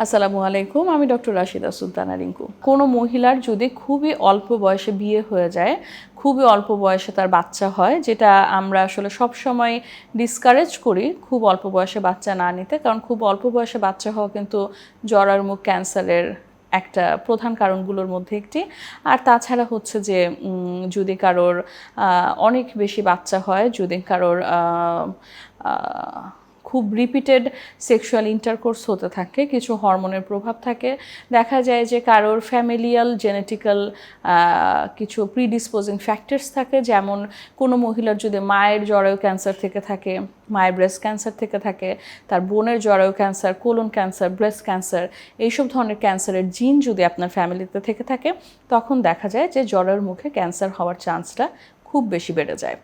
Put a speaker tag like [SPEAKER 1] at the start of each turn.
[SPEAKER 1] আসসালামু আলাইকুম, আমি ডক্টর রাশিদা সুলতানা রিঙ্কু। কোনো মহিলার যদি খুবই অল্প বয়সে বিয়ে হয়ে যায়, খুবই অল্প বয়সে তার বাচ্চা হয়, যেটা আমরা আসলে সব সময় ডিসকারেজ করি, খুব অল্প বয়সে বাচ্চা না নিতে, কারণ খুব অল্প বয়সে বাচ্চা হওয়া কিন্তু জরায়ুমুখ ক্যান্সারের একটা প্রধান কারণগুলোর মধ্যে একটি। আর তাছাড়া হচ্ছে যে যদি কারোর অনেক বেশি বাচ্চা হয়, যদি কারোর খুব রিপিটেড সেক্সুয়াল ইন্টারকোর্স হতে থাকে, কিছু হরমোনের প্রভাব থাকে। দেখা যায় যে কারোর ফ্যামিলিয়াল জেনেটিক্যাল কিছু প্রিডিসপোজিং ফ্যাক্টরস থাকে, যেমন কোনো মহিলার যদি মায়ের জরায়ু ক্যান্সার থেকে থাকে, মায়ের ব্রেস্ট ক্যান্সার থেকে থাকে, তার বোনের জরায়ু cancer colon cancer breast cancer এইসব ধরনের ক্যান্সারের জিন যদি আপনার ফ্যামিলিতে থেকে থাকে, তখন দেখা যায় যে জরায়ুর মুখে ক্যান্সার হওয়ার চান্সটা খুব বেশি বেড়ে যায়।